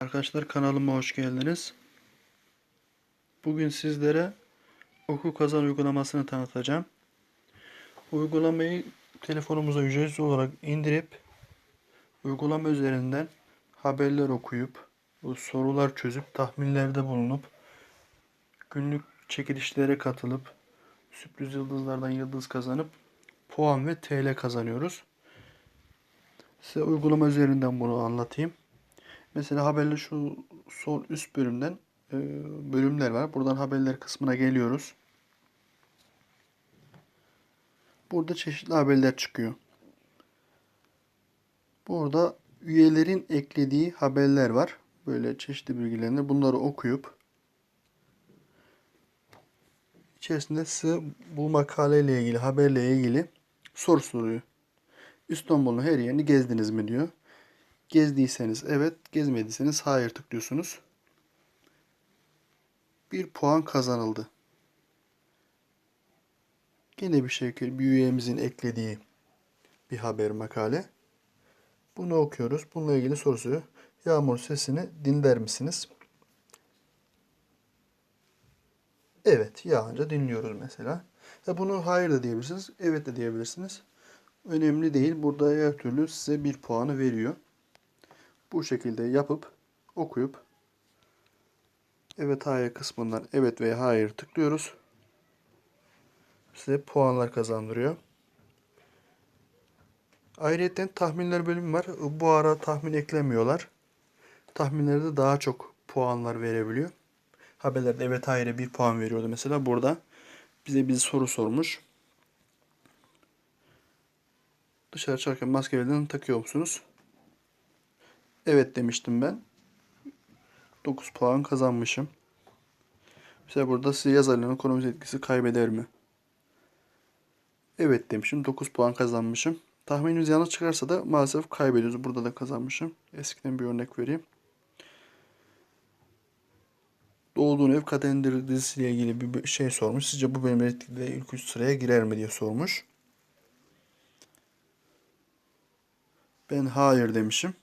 Arkadaşlar kanalıma hoş geldiniz. Bugün sizlere Oku Kazan uygulamasını tanıtacağım. Uygulamayı telefonumuza ücretsiz olarak indirip uygulama üzerinden haberler okuyup sorular çözüp tahminlerde bulunup günlük çekilişlere katılıp sürpriz yıldızlardan yıldız kazanıp puan ve TL kazanıyoruz. Size uygulama üzerinden bunu anlatayım. Mesela haberli şu sol üst bölümden e, bölümler var. Buradan haberler kısmına geliyoruz. Burada çeşitli haberler çıkıyor. Burada üyelerin eklediği haberler var. Böyle çeşitli bilgilerini bunları okuyup içerisinde size bu makaleyle ilgili, haberle ilgili soru soruyor. İstanbul'un her yerini gezdiniz mi diyor. Gezdiyseniz evet, gezmediyseniz hayır tıklıyorsunuz. Bir puan kazanıldı. Yine bir şekilde bir üyemizin eklediği bir haber makale. Bunu okuyoruz. Bununla ilgili sorusu. Yağmur sesini dinler misiniz? Evet, yağınca dinliyoruz mesela. Ya bunu hayır da diyebilirsiniz, evet de diyebilirsiniz. Önemli değil. Burada her türlü size bir puanı veriyor. Bu şekilde yapıp okuyup evet hayır kısmından evet veya hayır tıklıyoruz. Size puanlar kazandırıyor. Ayrıca tahminler bölümü var. Bu ara tahmin eklemiyorlar. Tahminlerde daha çok puanlar verebiliyor. Haberlerde evet hayır bir puan veriyordu mesela. Burada bize bir soru sormuş. Dışarı çıkarken maske takıyor musunuz? Evet demiştim ben. 9 puan kazanmışım. Mesela burada size yazarların konumuz etkisi kaybeder mi? Evet demişim. 9 puan kazanmışım. Tahminimiz yanlış çıkarsa da maalesef kaybediyoruz. Burada da kazanmışım. Eskiden bir örnek vereyim. Doğduğun ev kadendir dizisiyle ilgili bir şey sormuş. Sizce bu benim reytingde ilk 3 sıraya girer mi diye sormuş. Ben hayır demişim.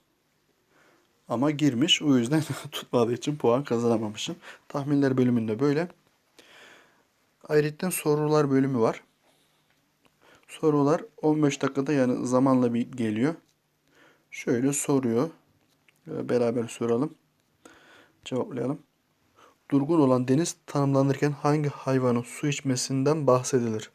Ama girmiş. O yüzden tutmadığı için puan kazanamamışım. Tahminler bölümünde böyle. Ayrıca sorular bölümü var. Sorular 15 dakikada yani zamanla bir geliyor. Şöyle soruyor. Beraber soralım. Cevaplayalım. Durgun olan deniz tanımlanırken hangi hayvanın su içmesinden bahsedilir?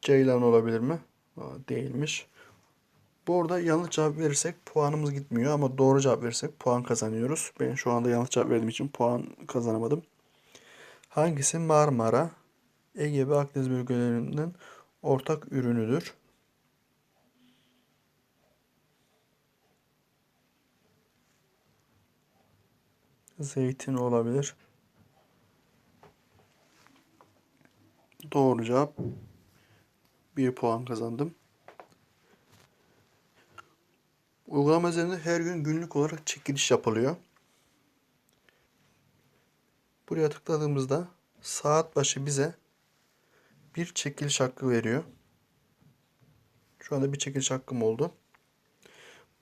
Ceylan olabilir mi? Aa, değilmiş. Bu arada yanlış cevap verirsek puanımız gitmiyor ama doğru cevap verirsek puan kazanıyoruz. Ben şu anda yanlış cevap verdiğim için puan kazanamadım. Hangisi Marmara, Ege ve Akdeniz bölgelerinin ortak ürünüdür? Zeytin olabilir. Doğru cevap. Bir puan kazandım. Uygulama üzerinde her gün günlük olarak çekiliş yapılıyor. Buraya tıkladığımızda saat başı bize bir çekiliş hakkı veriyor. Şu anda bir çekiliş hakkım oldu.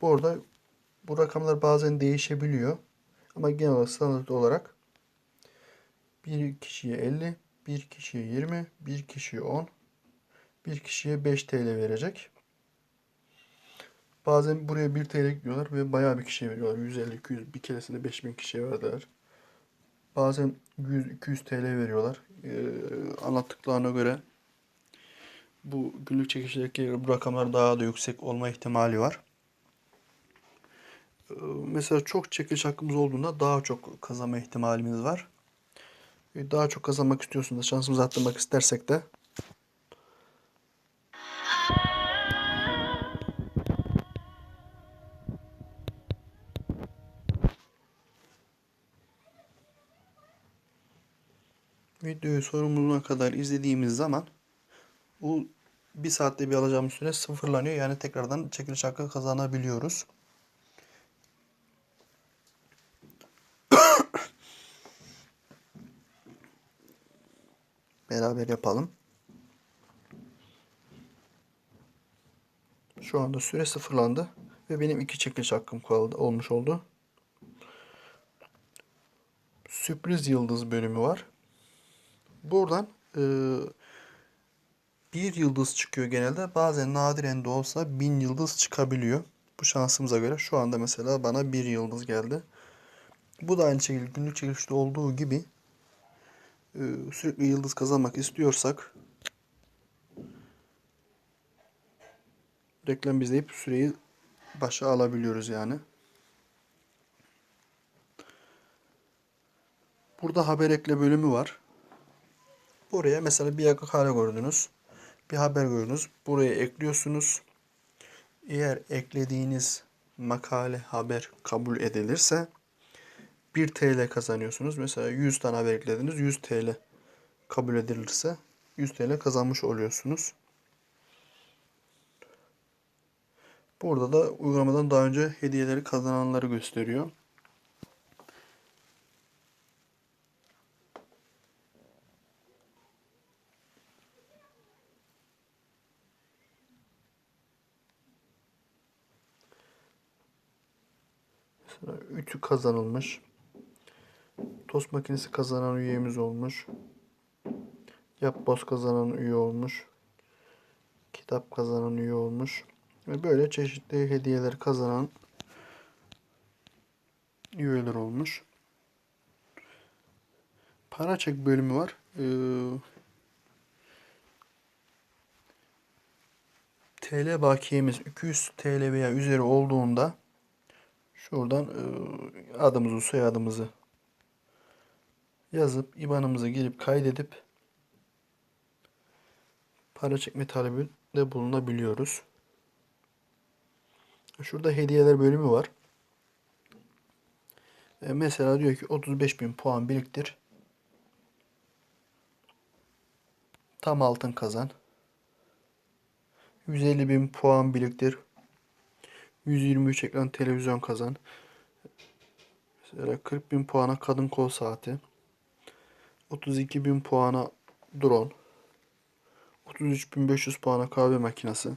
Bu arada bu rakamlar bazen değişebiliyor. Ama genel olarak standart olarak bir kişiye 50, bir kişiye 20, bir kişiye 10, bir kişiye 5 TL verecek. Bazen buraya 1 TL ekliyorlar ve bayağı bir kişiye veriyorlar. 150, 200, bir keresinde 5000 kişiye verdiler. Bazen 100, 200 TL veriyorlar. Ee, anlattıklarına göre bu günlük çekişlerdeki bu rakamlar daha da yüksek olma ihtimali var. Ee, mesela çok çekiliş hakkımız olduğunda daha çok kazanma ihtimalimiz var. Ee, daha çok kazanmak istiyorsunuz, şansımızı arttırmak istersek de videoyu sonuna kadar izlediğimiz zaman bu bir saatte bir alacağımız süre sıfırlanıyor. Yani tekrardan çekiliş hakkı kazanabiliyoruz. Beraber yapalım. Şu anda süre sıfırlandı. Ve benim iki çekiliş hakkım kaldı, olmuş oldu. Sürpriz yıldız bölümü var. Buradan e, bir yıldız çıkıyor genelde. Bazen nadiren de olsa bin yıldız çıkabiliyor. Bu şansımıza göre şu anda mesela bana bir yıldız geldi. Bu da aynı şekilde günlük çekilişte olduğu gibi e, sürekli yıldız kazanmak istiyorsak reklam izleyip süreyi başa alabiliyoruz yani. Burada haber ekle bölümü var. Buraya mesela bir makale gördünüz. Bir haber gördünüz. Buraya ekliyorsunuz. Eğer eklediğiniz makale, haber kabul edilirse 1 TL kazanıyorsunuz. Mesela 100 tane haber eklediniz. 100 TL kabul edilirse 100 TL kazanmış oluyorsunuz. Burada da uygulamadan daha önce hediyeleri kazananları gösteriyor. Mesela ütü kazanılmış. Tost makinesi kazanan üyemiz olmuş. Yapboz kazanan üye olmuş. Kitap kazanan üye olmuş. Ve böyle çeşitli hediyeler kazanan üyeler olmuş. Para çek bölümü var. Ee, TL bakiyemiz 200 TL veya üzeri olduğunda şuradan e, adımızı, soyadımızı yazıp IBAN'ımıza girip kaydedip para çekme talebinde bulunabiliyoruz. Şurada hediyeler bölümü var. E, mesela diyor ki 35.000 puan biriktir. Tam altın kazan. 150.000 puan biriktir. 123 ekran televizyon kazan. Mesela 40.000 puana kadın kol saati. 32.000 puana drone. 33.500 puana kahve makinesi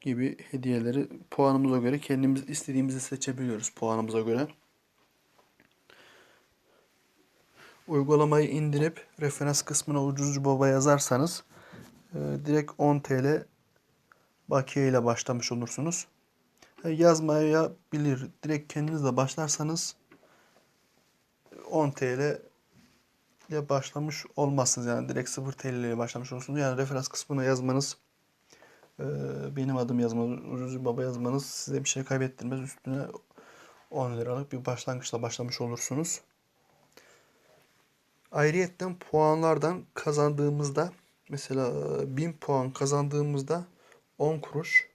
gibi hediyeleri puanımıza göre kendimiz istediğimizi seçebiliyoruz puanımıza göre. Uygulamayı indirip referans kısmına ucuzcu baba yazarsanız e, direkt 10 TL bakiye ile başlamış olursunuz. E, yazmaya bilir. Direkt kendinizle başlarsanız 10 TL ile başlamış olmazsınız. Yani direkt 0 TL ile başlamış olursunuz. Yani referans kısmına yazmanız e, benim adım yazmanız, ucuz baba yazmanız size bir şey kaybettirmez. Üstüne 10 liralık bir başlangıçla başlamış olursunuz. Ayrıyetten puanlardan kazandığımızda mesela 1000 puan kazandığımızda 10 kuruş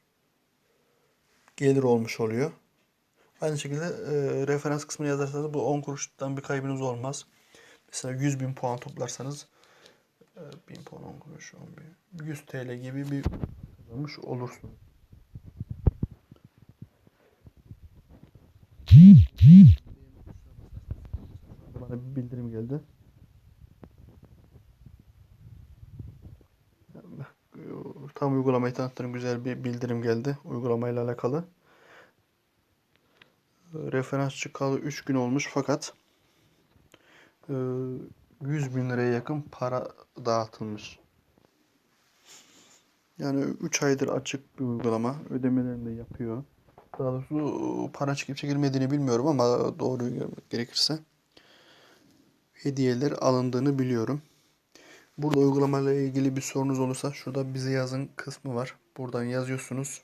gelir olmuş oluyor. Aynı şekilde e, referans kısmını yazarsanız bu 10 kuruştan bir kaybınız olmaz. Mesela 100 bin puan toplarsanız e, 1000 puan 10 kuruş 10 bin, 100 TL gibi bir kazanmış olursun. Bana bir bildirim geldi. Tam uygulamayı tanıttığım güzel bir bildirim geldi uygulamayla alakalı. Referans çıkalı 3 gün olmuş fakat 100 bin liraya yakın para dağıtılmış. Yani 3 aydır açık bir uygulama. Ödemelerini de yapıyor. Daha doğrusu para çıkıp çekilmediğini bilmiyorum ama doğru gerekirse hediyeler alındığını biliyorum. Burada uygulamayla ilgili bir sorunuz olursa şurada bize yazın kısmı var. Buradan yazıyorsunuz.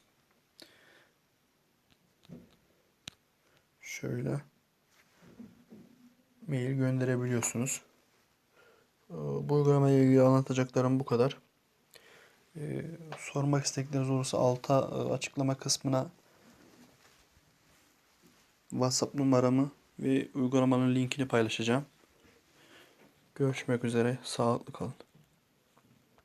Şöyle mail gönderebiliyorsunuz. Bu uygulamaya ilgili anlatacaklarım bu kadar. Ee, sormak istekleriniz olursa alta e, açıklama kısmına WhatsApp numaramı ve uygulamanın linkini paylaşacağım. Görüşmek üzere. Sağlıklı kalın.